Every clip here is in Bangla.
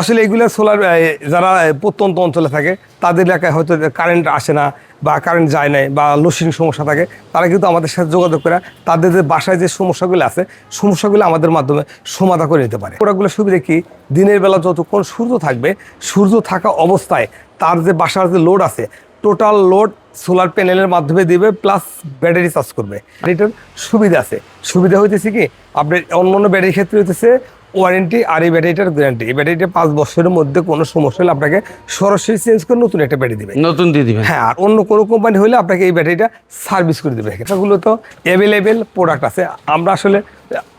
আসলে এইগুলো সোলার যারা প্রত্যন্ত অঞ্চলে থাকে, তাদের এলাকায় হয়তো কারেন্ট আসে না বা কারেন্ট যায় নাই বা লোডশেডিং সমস্যা থাকে, তারা কিন্তু আমাদের সাথে যোগাযোগ করে তাদের যে বাসায় যে সমস্যাগুলো আছে, সমস্যাগুলো আমাদের মাধ্যমে সমাধা করে নিতে পারে। ওরাগুলো সুবিধা কি? দিনের বেলা যতক্ষণ সূর্য থাকবে, সূর্য থাকা অবস্থায় তার যে বাসার যে লোড আছে টোটাল লোড সোলার প্যানেলের মাধ্যমে দিবে প্লাস ব্যাটারি চার্জ করবে। এটার সুবিধা আছে। সুবিধা হইতেছে কি? আপনার অন্য অন্য ব্যাটারির ক্ষেত্রে হইতেছে ওয়ারেন্টি আর এই ব্যাটারিটার গ্যারান্টি এই ব্যাটারিটা পাঁচ বছরের মধ্যে কোনো সমস্যা হলে আপনাকে সরাসরি চেঞ্জ করে নতুন একটা ব্যাটারি দিবে। নতুন দিয়ে দিবেন হ্যাঁ আর অন্য কোনো কোম্পানি হলে আপনাকে এই ব্যাটারিটা সার্ভিস করে দেবে। এটাগুলো তো অ্যাভেলেবেল প্রোডাক্ট আছে। আমরা আসলে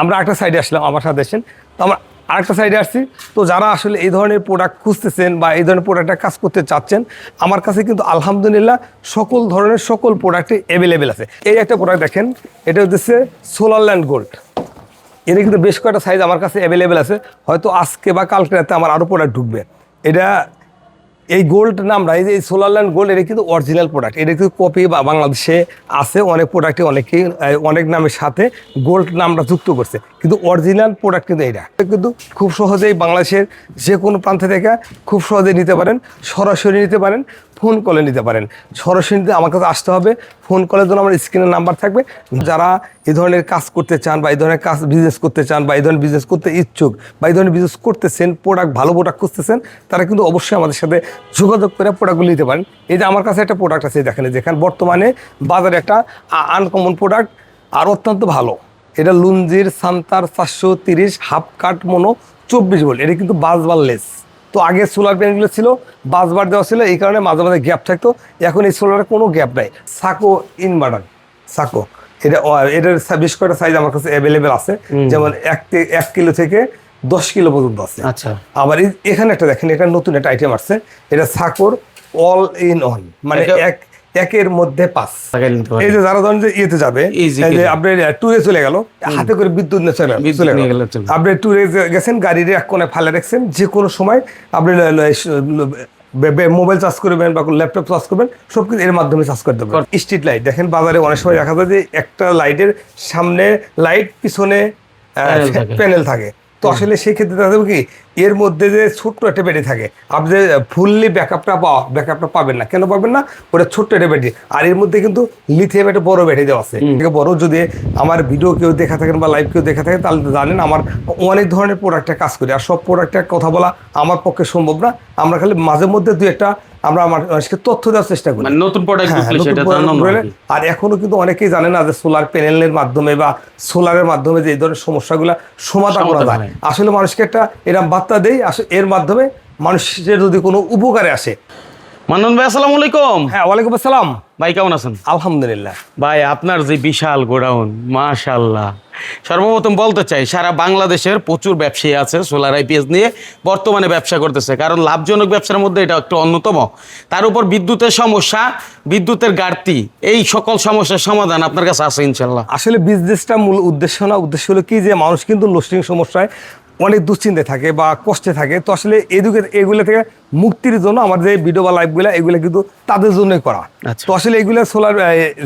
আমরা একটা সাইডে আসলাম আমার সাথে এসেন তো আমরা আরেকটা সাইডে আসছি। তো যারা আসলে এই ধরনের প্রোডাক্ট খুঁজতেছেন বা এই ধরনের প্রোডাক্টটা কাজ করতে চাচ্ছেন আমার কাছে কিন্তু আলহামদুলিল্লাহ সকল ধরনের সকল প্রোডাক্টই অ্যাভেলেবেল আছে। এই একটা প্রোডাক্ট দেখেন এটা হচ্ছে সোলার ল্যান্ড গোল্ড এর কিন্তু বেশ কয়েকটা সাইজ আমার কাছে অ্যাভেলেবেল আছে। হয়তো আজকে বা কালকে রাতে আমার আরও প্রোডাক্ট ঢুকবে। এটা এই গোল্ড নামটা এই যে সোলার ল্যান্ড গোল্ড এটা কিন্তু অরিজিনাল প্রোডাক্ট এটা কিন্তু কপি বা বাংলাদেশে আছে, অনেক প্রোডাক্টে অনেকেই অনেক নামের সাথে গোল্ড নামটা যুক্ত করছে। কিন্তু অরিজিনাল প্রোডাক্ট কিন্তু এটা কিন্তু খুব সহজেই বাংলাদেশের যে কোনো প্রান্ত থেকে খুব সহজেই নিতে পারেন, সরাসরি নিতে পারেন ফোন কলে নিতে পারেন। সরাসরি নিতে, আমার কাছে আসতে হবে ফোন কলের জন্য আমার স্ক্রিনের নাম্বার থাকবে। যারা এই ধরনের কাজ করতে চান বা এই ধরনের কাজ বিজনেস করতে চান বা এই ধরনের বিজনেস করতে ইচ্ছুক বা এই ধরনের বিজনেস করতেছেন প্রোডাক্ট ভালো প্রোডাক্ট খুঁজতেছেন, তারা কিন্তু অবশ্যই আমাদের সাথে যোগাযোগ করে প্রোডাক্টগুলো নিতে পারেন। এই যে আমার কাছে একটা প্রোডাক্ট আছে দেখেন যেখানে বর্তমানে বাজারে একটা আনকমন প্রোডাক্ট আর অত্যন্ত ভালো। এটা লুঞ্জির সান্তার চারশো তিরিশ হাফ কাট মনো চব্বিশ ভোল্ট। এটা কিন্তু বাসবার লেস তো আগে সোলার প্যানেলগুলো ছিল বাসবার দেওয়া ছিল এই কারণে মাঝে মাঝে গ্যাপ থাকতো। এখন এই সোলারে কোনো গ্যাপ নাই। সাকো ইনভার্টার সাকো। এটা এটার বেশ কয়েকটা সাইজ আমার কাছে অ্যাভেলেবেল আছে। যেমন এক এক কিলো থেকে দশ কিলো পর্যন্ত আছে। আচ্ছা। আবার এখানে একটা দেখেন এটা নতুন একটা আইটেম আসছে। এটা সাকোর অল ইন অন মানে এক একের মধ্যে পাঁচ। পারেন এই যে যারা ধরেন যে ইয়েতে যাবে যে কিনে। আপনার ট্যুরে চলে গেল হাতে করে বিদ্যুৎ নিয়ে চলে গেল চলে গেল। আপনি ট্যুরে গেছেন গাড়ির এক কোণে ফালে রাখছেন যে কোনো সময় আপনি মোবাইল চার্জ করবেন বা ল্যাপটপ চার্জ করবেন সব কিছু এর মাধ্যমে চার্জ করতে পারবেন স্ট্রিট লাইট দেখেন বাজারে অনেক সময় দেখা যায় যে একটা লাইটের সামনে লাইট পিছনে প্যানেল থাকে। তো আসলে সেই ক্ষেত্রে যাবে কি এর মধ্যে যে ছোট্ট একটা ব্যাটারি থাকে আপনি ফুললি ব্যাকআপটা পাওয়া ব্যাকআপটা পাবেন না কেন পাবেন না? ওটা ছোট্ট একটা ব্যাটারি আর এর মধ্যে কিন্তু লিথিয়াম একটা বড় ব্যাটারি দেওয়া আছে। বড় যদি আমার ভিডিও কেউ দেখা থাকেন বা লাইভ কেউ দেখা থাকেন তাহলে তো জানেন আমার অনেক ধরনের প্রোডাক্টে কাজ করি। আর সব প্রোডাক্টের কথা বলা আমার পক্ষে সম্ভব না। আমরা খালি মাঝে মধ্যে দু একটা আমরা মানুষকে তথ্য দেওয়ার চেষ্টা করি। মানে নতুন প্রোডাক্ট হ্যাঁ, আর এখনও কিন্তু অনেকেই জানে না যে সোলার প্যানেলের মাধ্যমে বা সোলারের মাধ্যমে যে এই ধরনের সমস্যাগুলো সমাধান করা যায়। আসলে মানুষকে একটা এরকম বার্তা দেই আসলে এর মাধ্যমে মানুষের যদি কোনো উপকারে আসে। মানন ভাই আসসালামু আলাইকুম। হ্যাঁ ওয়ালাইকুম আসসালাম। ভাই কেমন আছেন? আলহামদুলিল্লাহ। ভাই আপনার যে বিশাল গোডাউন মাশাল্লাহ সর্বপ্রথম বলতে চাই সারা বাংলাদেশের প্রচুর ব্যবসায়ী আছে সোলার আইপিএস নিয়ে বর্তমানে ব্যবসা করতেছে। কারণ লাভজনক ব্যবসার মধ্যে এটা একটা অন্যতম। তার উপর বিদ্যুতের সমস্যা বিদ্যুতের ঘাটতি এই সকল সমস্যার সমাধান আপনার কাছে আছে ইনশাল্লাহ আসলে বিজনেসটা মূল উদ্দেশ্য না উদ্দেশ্য হলো কি যে মানুষ কিন্তু লোস্টিং সমস্যায় অনেক দুশ্চিন্তায় থাকে বা কষ্টে থাকে। তো আসলে এদিকে এগুলো থেকে মুক্তির জন্য আমাদের যে ভিডিও বা লাইভগুলো এগুলো কিন্তু তাদের জন্যই করা। আচ্ছা। তো আসলে এগুলো সোলার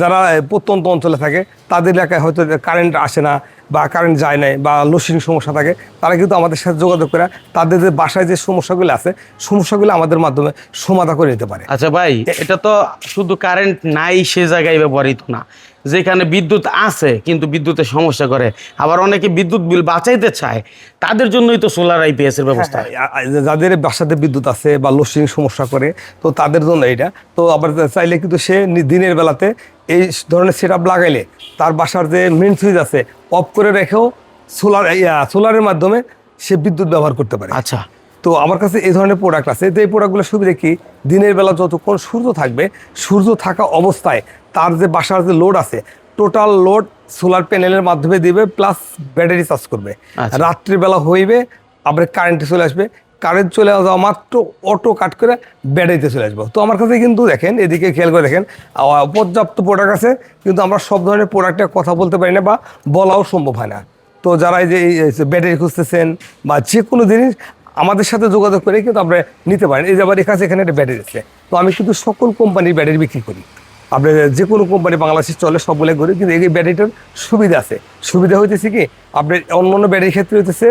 যারা প্রত্যন্ত অঞ্চলে থাকে তাদের এলাকায় হয়তো কারেন্ট আসে না বা কারেন্ট যায় নাই বা লোডশেডিং সমস্যা থাকে তারা কিন্তু আমাদের সাথে যোগাযোগ করে তাদের যে বাসায় যে সমস্যাগুলো আছে সমস্যাগুলো আমাদের মাধ্যমে সমাধা করে নিতে পারে। আচ্ছা ভাই এটা তো শুধু কারেন্ট নাই সে জায়গায় ব্যবহৃত না। যেখানে বিদ্যুৎ আছে কিন্তু বিদ্যুতের সমস্যা করে। আবার অনেকে বিদ্যুৎ বিল বাঁচাইতে চায় তাদের জন্যই তো সোলার আইপিএস এর ব্যবস্থা। হ্যাঁ, আ- যাদের বাসাতে বিদ্যুৎ আছে বা লোডশেডিং সমস্যা করে তো তাদের জন্য এটা। তো আবার চাইলে কিন্তু সে দিনের বেলাতে এই ধরনের সেট আপ লাগাইলে তার বাসার যে মেন সুইচ আছে অফ করে রেখেও সোলার সোলারের মাধ্যমে সে বিদ্যুৎ ব্যবহার করতে পারে। আচ্ছা। তো আমার কাছে এই ধরনের প্রোডাক্ট আছে। তো এই প্রোডাক্টগুলো সুবিধা কি? দিনের বেলা যতক্ষণ সূর্য থাকবে সূর্য থাকা অবস্থায় তার যে বাসার যে লোড আছে টোটাল লোড সোলার প্যানেলের মাধ্যমে দিবে প্লাস ব্যাটারি চার্জ করবে। আচ্ছা। রাত্রিবেলা হইবে আবার কারেন্টে চলে আসবে। কারেন্ট চলে যাওয়া মাত্র অটো কাট করে ব্যাটারিতে চলে আসব। তো আমার কাছে কিন্তু দেখেন এদিকে খেয়াল করে দেখেন পর্যাপ্ত প্রোডাক্ট আছে কিন্তু আমরা সব ধরনের প্রোডাক্টের কথা বলতে পারি না বা বলাও সম্ভব হয় না। তো যারা এই যে ব্যাটারি খুঁজতেছেন বা যে কোনো জিনিস আমাদের সাথে যোগাযোগ করে কিন্তু আমরা নিতে পারেন। এই যে আমার এখানে এখানে একটা ব্যাটারি আছে। তো আমি কিন্তু সকল কোম্পানির ব্যাটারি বিক্রি করি। আপনি যে কোনো কোম্পানি বাংলাদেশে চলে সবগুলো করি কিন্তু এই ব্যাটারিটার সুবিধা আছে। সুবিধা হইতেছে কি আপনার অন্য অন্য ব্যাটারির ক্ষেত্রে হইতেছে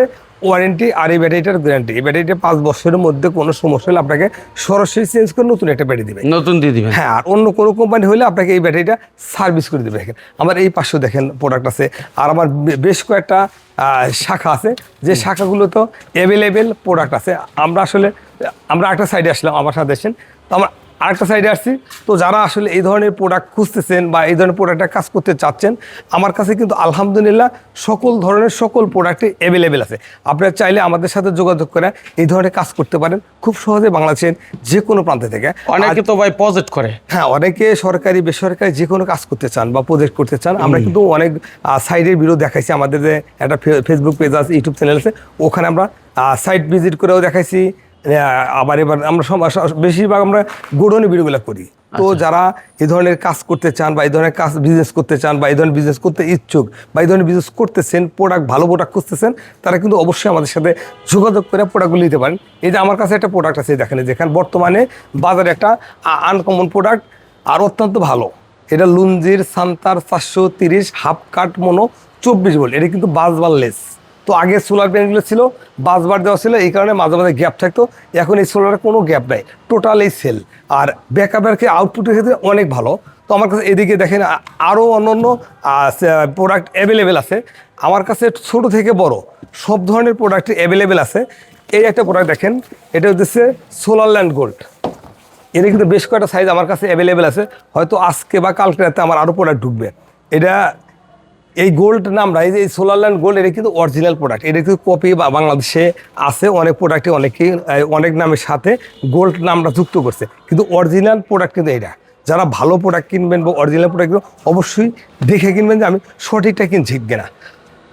ওয়ারেন্টি আর এই ব্যাটারিটার গ্যারান্টি এই ব্যাটারিটা পাঁচ বছরের মধ্যে কোনো সমস্যা হলে আপনাকে সরাসরি চেঞ্জ করে নতুন একটা ব্যাটারি দিবে। নতুন দিয়ে দিবেন। হ্যাঁ আর অন্য কোনো কোম্পানি হলে আপনাকে এই ব্যাটারিটা সার্ভিস করে দেবে। দেখেন আমার এই পাশেও দেখেন প্রোডাক্ট আছে। আর আমার বেশ কয়েকটা শাখা আছে। যে শাখাগুলো তো অ্যাভেলেবেল প্রোডাক্ট আছে। আমরা আসলে আমরা একটা সাইডে আসলাম আমার সাথে আসেন তো আমরা আরেকটা সাইডে আসছি। তো যারা আসলে এই ধরনের প্রোডাক্ট খুঁজতেছেন বা এই ধরনের প্রোডাক্টটা কাজ করতে চাচ্ছেন আমার কাছে কিন্তু আলহামদুলিল্লাহ সকল ধরনের সকল প্রোডাক্টই অ্যাভেলেবেল আছে। আপনারা চাইলে আমাদের সাথে যোগাযোগ করে এই ধরনের কাজ করতে পারেন। খুব সহজে বাংলাদেশের যে কোনো প্রান্ত থেকে। অনেকে তো ভাই প্রজেক্ট করে। হ্যাঁ অনেকে সরকারি বেসরকারি যে কোনো কাজ করতে চান বা প্রজেক্ট করতে চান আমরা কিন্তু অনেক সাইডের ভিডিও দেখাইছি। আমাদের যে একটা ফেসবুক পেজ আছে ইউটিউব চ্যানেল আছে ওখানে আমরা সাইট ভিজিট করেও দেখাইছি। আবার এবার আমরা বেশিরভাগ আমরা গোডনে ভিডিওগুলো করি। তো যারা এই ধরনের কাজ করতে চান বা এই ধরনের কাজ বিজনেস করতে চান বা এই ধরনের বিজনেস করতে ইচ্ছুক বা এই ধরনের বিজনেস করতেছেন প্রোডাক্ট ভালো প্রোডাক্ট খুঁজতেছেন তারা কিন্তু অবশ্যই আমাদের সাথে যোগাযোগ করে প্রোডাক্টগুলো নিতে পারেন। এই যে আমার কাছে একটা প্রোডাক্ট আছে দেখেন যেখানে বর্তমানে বাজারে একটা আনকমন প্রোডাক্ট আর অত্যন্ত ভালো। এটা লুঞ্জির সান্তার চারশো তিরিশ হাফ কাট মনো চব্বিশ ভোল্ট এটা কিন্তু বাসবার লেস তো আগে সোলার প্যানেলগুলো ছিল, বাসবার দেওয়া ছিল, এই কারণে মাঝে মাঝে গ্যাপ থাকতো। এখন এই সোলারে কোনো গ্যাপ নাই টোটাল এই সেল আর ব্যাকআপের আউটপুটের ক্ষেত্রে অনেক ভালো। তো আমার কাছে এদিকে দেখেন আরও অন্য অন্য প্রোডাক্ট অ্যাভেলেবেল আছে। আমার কাছে ছোট থেকে বড়, সব ধরনের প্রোডাক্ট অ্যাভেলেবেল আছে। এই একটা প্রোডাক্ট দেখেন, এটা হচ্ছে সোলার ল্যান্ড গোল্ড এর কিন্তু বেশ কয়েকটা সাইজ আমার কাছে অ্যাভেলেবেল আছে। হয়তো আজকে বা কালকে রাতে আমার আরও প্রোডাক্ট ঢুকবে। এটা এই গোল্ড নামটা এই যে এই সোলার ল্যান্ড গোল্ড এটা কিন্তু অরিজিনাল প্রোডাক্ট এটা কিন্তু কপি বা বাংলাদেশে আছে অনেক প্রোডাক্টে অনেকেই আহ, অনেক নামের সাথে গোল্ড নামটা যুক্ত করছে। কিন্তু অরিজিনাল প্রোডাক্ট কিন্তু এটা। যারা ভালো প্রোডাক্ট কিনবেন বা অরিজিনাল প্রোডাক্ট অবশ্যই দেখে কিনবেন যে আমি সঠিকটা কিনছি কিনা।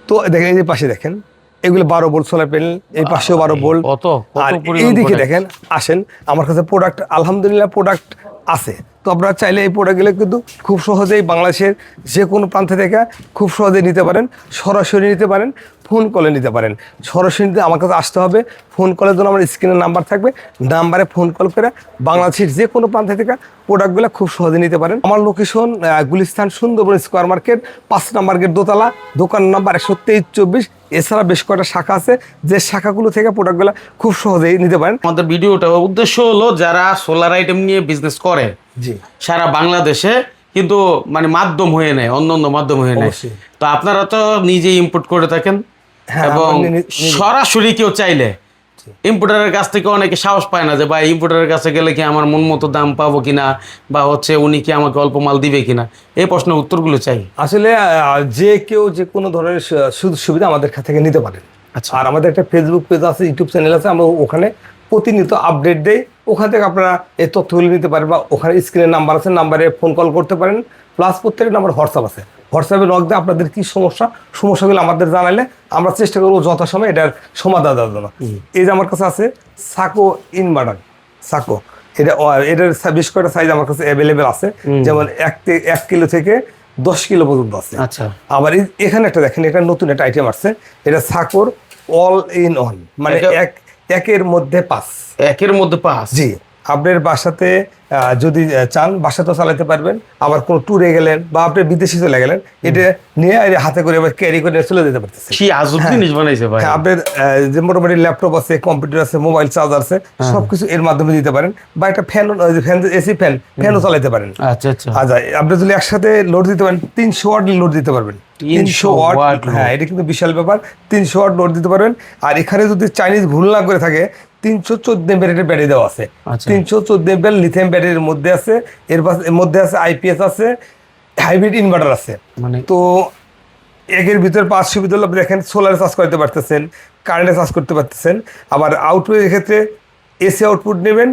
তো দেখেন এই যে পাশে দেখেন এগুলো বারো বোল্ট সোলার প্যানেল এই পাশেও বারো? কত আর এইদিকে দেখেন আসেন আমার কাছে প্রোডাক্ট আলহামদুলিল্লাহ প্রোডাক্ট আছে। তো আপনারা চাইলে এই প্রোডাক্টগুলো কিন্তু খুব সহজেই বাংলাদেশের যে কোনো প্রান্ত থেকে খুব সহজেই নিতে পারেন। সরাসরি নিতে পারেন ফোন কলে নিতে পারেন। সরাসরি নিতে আমার কাছে আসতে হবে। ফোন কলের জন্য আমার স্ক্রিনের নাম্বার থাকবে। নাম্বারে ফোন কল করে বাংলাদেশের যে কোনো প্রান্ত থেকে প্রোডাক্টগুলো খুব সহজে নিতে পারেন। আমার location Gulistan, Sundarban square market পাঁচ নাম্বার গেট দোতলা, দোকান নাম্বার একশো তেইশ চব্বিশ। এছাড়া বেশ কয়েকটা শাখা আছে। যে শাখাগুলো থেকে প্রোডাক্টগুলো খুব সহজেই নিতে পারেন। আমাদের ভিডিওটা উদ্দেশ্য হলো যারা সোলার আইটেম নিয়ে বিজনেস করে জি। সারা বাংলাদেশে কিন্তু মানে মাধ্যম হয়ে নেয় অন্য অন্য মাধ্যম হয়ে নেয়। তো আপনারা তো নিজেই ইম্পোর্ট করে থাকেন হ্যাঁ, এবং সরাসরি কেউ চাইলে ইম্পোর্টারের কাছ থেকে অনেকে সাহস পায় না যে ভাই ইম্পোর্টারের কাছে গেলে কি আমার মন মতো দাম পাবো কিনা? বা হচ্ছে উনি কি আমাকে অল্প মাল দিবে কিনা? এই প্রশ্নের উত্তরগুলো চাই। আসলে যে কেউ যে কোনো ধরনের সুযোগ সুবিধা আমাদের কাছ থেকে নিতে পারেন। আচ্ছা। আর আমাদের একটা ফেসবুক পেজ আছে ইউটিউব চ্যানেল আছে আমরা ওখানে প্রতিনিয়ত আপডেট দেয় ওখান থেকে আপনারা এই তথ্যগুলো নিতে পারেন বা ওখানে স্ক্রিনের নাম্বার আছে নাম্বারে ফোন কল করতে পারেন। প্লাস প্রত্যেকের নাম্বার হোয়াটসঅ্যাপ আছে। হোয়াটসঅ্যাপে নক দিয়ে আপনাদের কী সমস্যা সমস্যাগুলো আমাদের জানালে আমরা চেষ্টা করব যথাসময় এটার সমাধান দেওয়ার জন্য। এই যে আমার কাছে আছে সাকো ইনভার্টার সাকো এটা এটার বেশ কয়েকটা সাইজ আমার কাছে অ্যাভেলেবেল আছে। যেমন এক এক কিলো থেকে দশ কিলো পর্যন্ত আছে। আচ্ছা। আবার এখানে একটা দেখেন এটা নতুন একটা আইটেম আসছে। এটা সাকোর অল ইন অন মানে এক একের মধ্যে পাঁচ। একের মধ্যে পাঁচ? জি। আপনার বাসাতে যদি চান বাসাতেও চালাতে পারবেন। আবার কোনো ট্যুরে গেলেন বা আপনি বিদেশে চলে গেলেন এটা নিয়ে হাতে করে এবার ক্যারি করে চলে যেতে পারতেছে কি আজব জিনিস বানাইছে ভাই। হ্যাঁ আপনার যে মোটামুটি ল্যাপটপ আছে কম্পিউটার আছে মোবাইল চার্জার আছে সবকিছু এর মাধ্যমে দিতে পারেন বা একটা ফ্যান ফ্যান এসি ফ্যান ফ্যানও চালাতে পারেন। আচ্ছা আচ্ছা। আচ্ছা আপনি যদি একসাথে লোড দিতে পারেন তিনশো ওয়াট লোড দিতে পারবেন। তিনশো ওয়াট হ্যাঁ এটা কিন্তু বিশাল ব্যাপার। তিনশো ওয়াট লোড দিতে পারবেন। আর এখানে যদি চাইনিজ ভুল না করে থাকে তিনশো চোদ্দ এম্পিয়ারের ব্যাটারি দেওয়া আছে। আচ্ছা। তিনশো চোদ্দ এম্পিয়ার লিথিয়াম ব্যাটারির মধ্যে আছে এর মধ্যে আছে আইপিএস আছে হাইব্রিড ইনভার্টার আছে। মানে তো একের ভিতরে পাঁচ সুবিধা হলো দেখেন সোলারে চার্জ করতে পারতেছেন কারেন্টে চার্জ করতে পারতেছেন। আবার আউটপুটের ক্ষেত্রে এসি আউটপুট নেবেন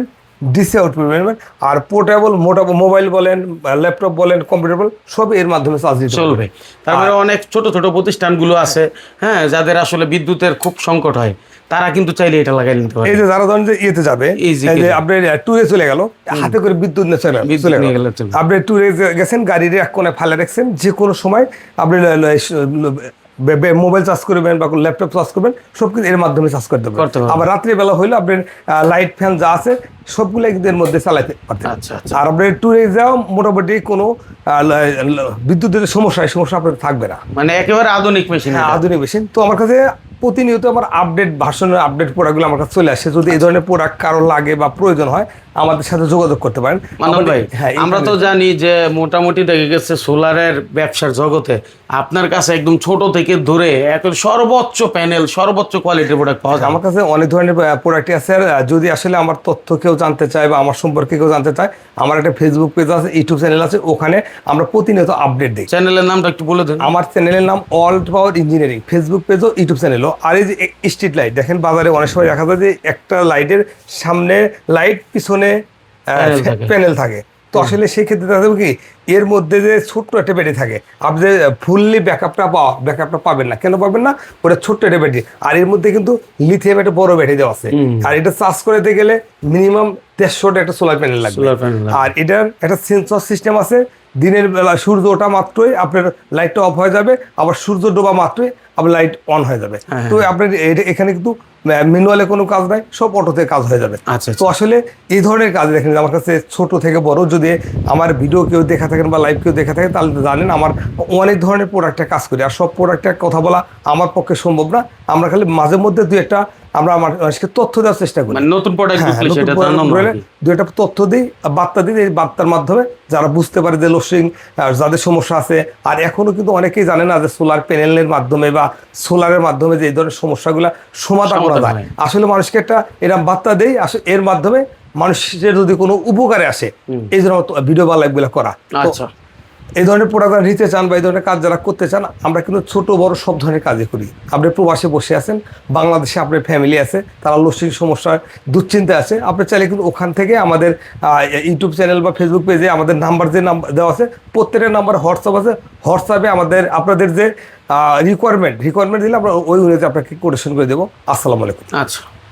ডিসি আউটপুট নেবেন আর পোর্টেবল মোটা মোবাইল বলেন ল্যাপটপ বলেন কম্পিউটার বলেন সব এর মাধ্যমে চার্জ দিতে চলবে। তারপরে অনেক ছোট ছোট প্রতিষ্ঠানগুলো আছে হ্যাঁ যাদের আসলে বিদ্যুতের খুব সংকট হয় তারা কিন্তু চাইলে এটা লাগাই নিতে পারে এই যে যারা ধরেন যে ইয়েতে যাবে এই যে আপনি ট্যুরে চলে গেল হাতে করে বিদ্যুৎ নিয়ে চলে চলে নিয়ে গেল। আপনি ট্যুরে গেছেন গাড়ির এক কোণে ফালে রাখছেন যে কোনো সময় আপনি মোবাইল চার্জ করবেন বা ল্যাপটপ চার্জ করবেন সব কিছু এর মাধ্যমে চার্জ করতে পারবেন। আবার রাত্রিবেলা হইলে আপনার লাইট ফ্যান যা আছে সবগুলো কিন্তু এর মধ্যে চালাতে পারতেন। আচ্ছা, আচ্ছা। আর আপনার ট্যুরে যাও মোটামুটি কোনো বিদ্যুতের সমস্যা এই সমস্যা আপনার থাকবে না। মানে একেবারে আধুনিক মেশিন হ্যাঁ আধুনিক মেশিন তো আমার কাছে প্রতিনিয়ত আমার আপডেট ভার্সনের আপডেট প্রোডাক্টগুলো আমার কাছে চলে আসে। যদি এই ধরনের প্রোডাক্ট কারও লাগে বা প্রয়োজন হয় আমাদের সাথে যোগাযোগ করতে পারেন। ভাই হ্যাঁ আমরা তো জানি যে মোটামুটি দেখে গেছে সোলারের ব্যবসার জগতে আপনার কাছে একদম ছোট থেকে ধরে এখন সর্বোচ্চ প্যানেল সর্বোচ্চ কোয়ালিটির প্রোডাক্ট পাওয়া যায়। আমার কাছে অনেক ধরনের প্রোডাক্ট আছে। আর যদি আসলে আমার তথ্য কেউ জানতে চায় বা আমার সম্পর্কে কেউ জানতে চায় আমার একটা ফেসবুক পেজ আছে ইউটিউব চ্যানেল আছে ওখানে আমরা প্রতিনিয়ত আপডেট দিই। চ্যানেলের নামটা একটু বলে দেন। আমার চ্যানেলের নাম অল পাওয়ার ইঞ্জিনিয়ারিং ফেসবুক পেজও ইউটিউব চ্যানেলও আর এই যে স্ট্রিট লাইট দেখেন বাজারে অনেক সময় দেখা যায় যে একটা লাইটের সামনে লাইট পিছনে Panel প্যানেল থাকে। তো আসলে সেই ক্ষেত্রে দেখা যাবে কি এর মধ্যে যে ছোট্ট একটা ব্যাটারি থাকে আপনি যে ফুললি ব্যাকআপটা পাওয়া ব্যাকআপটা পাবেন না। কেন পাবেন না? ওটা ছোট্ট একটা ব্যাটারি আর এর মধ্যে কিন্তু লিথিয়াম একটা বড় ব্যাটারি দেওয়া আছে। আর এটা চার্জ করে দিতে গেলে মিনিমাম দেড়শোটা একটা সোলার প্যানেল লাগবে। আর এটার একটা সেন্সর সিস্টেম আছে। দিনের বেলা সূর্য ওঠা মাত্রই আপনার লাইটটা অফ হয়ে যাবে আবার সূর্য ডোবা মাত্রই আবার লাইট অন হয়ে যাবে। হ্যাঁ, তো আপনার এখানে কিন্তু ম্যানুয়ালে কোনো কাজ নাই সব অটোতে কাজ হয়ে যাবে। আচ্ছা, তো আসলে এই ধরনের কাজ দেখেন আমার কাছে ছোট থেকে বড় যদি আমার ভিডিও কেউ দেখা থাকেন বা লাইভ কেউ দেখা থাকেন তাহলে জানেন আমার অনেক ধরনের প্রোডাক্টে কাজ করি। আর সব প্রোডাক্টের কথা বলা আমার পক্ষে সম্ভব না। আমরা খালি মাঝে মধ্যে দু একটা আমরা মানুষকে তথ্য দেওয়ার চেষ্টা করি। মানে নতুন প্রোডাক্ট হ্যাঁ, ঢুকলে নতুন সেটা product জানানো বেরোলে আর কি। দু একটা তথ্য দিই বার্তা দিই এই বার্তার মাধ্যমে যারা বুঝতে পারে যে লোডশেডিং যাদের সমস্যা আছে। আর এখনও কিন্তু অনেকেই জানে না যে সোলার প্যানেলের মাধ্যমে বা সোলারের মাধ্যমে যে এই ধরনের সমস্যাগুলো সমাধান করা যায়। আসলে মানুষকে একটা এরকম বার্তা দেই আসলে এর মাধ্যমে মানুষের যদি কোনো উপকারে আসে এই জন্য ভিডিও বা লাইভগুলো করা। আচ্ছা। এই ধরনের প্রোডাক্ট নিতে চান বা এই ধরনের কাজ যারা করতে চান, আমরা কিন্তু ছোট, বড় সব ধরনের কাজই করি। আপনি প্রবাসে বসে আছেন, বাংলাদেশে আপনার ফ্যামিলি আছে, তারা লসির সমস্যার দুশ্চিন্তা আছে, আপনি চাইলে কিন্তু ওখান থেকে আমাদের ইউটিউব চ্যানেল বা ফেসবুক পেজে আমাদের নাম্বার যে নাম্বার দেওয়া আছে, প্রত্যেকটা নাম্বার হোয়াটসঅ্যাপ আছে। হোয়াটসঅ্যাপে আমাদের, আপনাদের যে রিকোয়ারমেন্ট রিকোয়ারমেন্ট দিলে আমরা ওই অনুযায়ী আপনাকে কোটেশন করে দেবো। আসসালামু আলাইকুম। আচ্ছা।